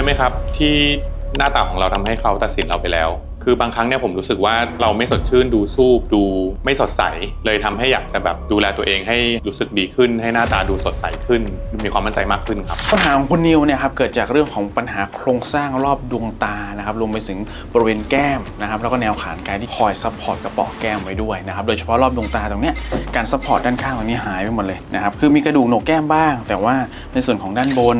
ยไหมครับ ที่หน้าตาของเราทำให้เขาตัดสินเราไปแล้ว คือบางครั้งเนี่ยผมรู้สึกว่าเราไม่สดชื่นดูซูบดูไม่สดใส เลยทำให้อยากจะแบบดูแลตัวเองให้รู้สึกดีขึ้น ให้หน้าตาดูสดใสขึ้น มีความมั่นใจมากขึ้นครับปัญหาของคุณนิวเนี่ยครับเกิดจากเรื่องของปัญหาโครงสร้างรอบดวงตานะครับรวมไปถึงบริเวณแก้มนะครับแล้วก็แนวขานกายที่คอยซัพพอร์ตกระป๋อแก้มไว้ด้วยนะครับโดยเฉพาะรอบดวงตาตรงเนี้ยการซัพพอร์ตด้านข้างตรงนี้หายไปหมดเลยนะครับคือมีกระดูกโหนกแก้มบ้าง แต่ว่าในส่วนของด้านบน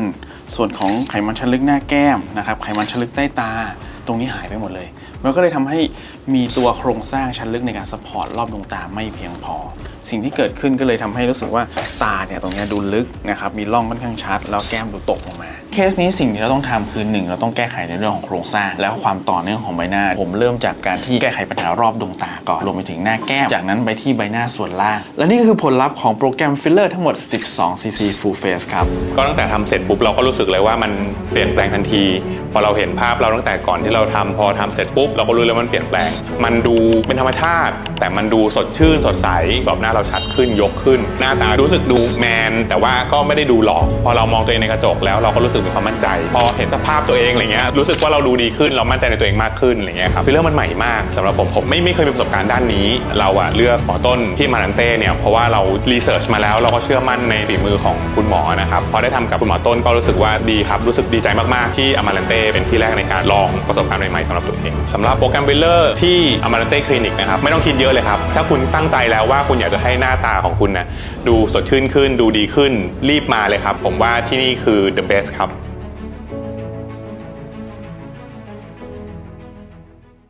ส่วนของไขมันชั้นลึกหน้าแก้มนะครับไขมันชั้นลึกใต้ตา ตรงนี้หายไปหมดเลย มันก็เลยทำให้มีตัวโครงสร้างชั้นลึกในการซัพพอร์ตรอบดวงตาไม่เพียงพอ สิ่งที่เกิดขึ้นก็เลยทำให้รู้สึกว่าตาเนี่ยตรงนี้ดูลึกนะครับมีร่องค่อนข้างชัด แล้วแก้มดูตกลงมา เคสนี้สิ่งที่เราต้องทำคือหนึ่งเราต้องแก้ไขในเรื่องของโครงสร้าง แล้วความต่อเนื่องของใบหน้า ผมเริ่มจากการที่แก้ไขปัญหารอบดวงตาก่อนรวมไปถึงหน้าแก้มจากนั้นไปที่ใบหน้าส่วนล่าง และนี่ก็คือผลลัพธ์ของโปรแกรมฟิลเลอร์ทั้งหมด 12 cc full face ครับก็ตั้งแต่ทำเสร็จปุ๊บเราก็รู้สึกเลยว่ามันเปลี่ยนแปลงทันที พอเราเห็นภาพเราตั้งแต่ก่อนที่เราทำพอทำเสร็จปุ๊บเราก็รู้เลยว่ามันเปลี่ยนแปลง มันดูเป็นธรรมชาติ แต่มันดูสดชื่นสดใสกรอบหน้าเราชัดขึ้นยกขึ้น หน้าตารู้สึกดูแมน แต่ว่าก็ไม่ได้ดูหลอกพอเรามองตัวเองในกระจกแล้วเราก็รู้สึกมีความมั่นใจ พอเห็นสภาพตัวเองอะไรเงี้ยรู้สึกว่าเราดูดีขึ้นเรามั่นใจในตัวเองมากขึ้นอะไรเงี้ยครับฟิลเลอร์มันใหม่มากสำหรับผมผมไม่ไม่เคยมีประสบการณ์ด้านนี้ เราอะเลือกหมอต้นที่มารันเต้เนี่ยเพราะว่าเรารีเสิร์ชมาแล้วเราก็เชื่อมั่นในฝีมือของคุณหมอนะครับพอได้ทำกับคุณหมอต้นก็รู้สึกว่าดีครับรู้สึกดีใจมากๆที่อมารันเต้เป็นที่แรกในการลองประสบการณ์ใหม่ๆสำหรับตัวเองสำหรับโปรแกรมบิลเลอร์ที่อมารันเต้คลินิกนะครับไม่ต้องคิดเยอะเลยครับ ถ้าคุณตั้งใจแล้วว่าคุณอยากจะให้หน้าตาของคุณนะดูสดชื่นขึ้น ดูดีขึ้นรีบมาเลยครับ ผมว่าที่นี่คือ the best ครับ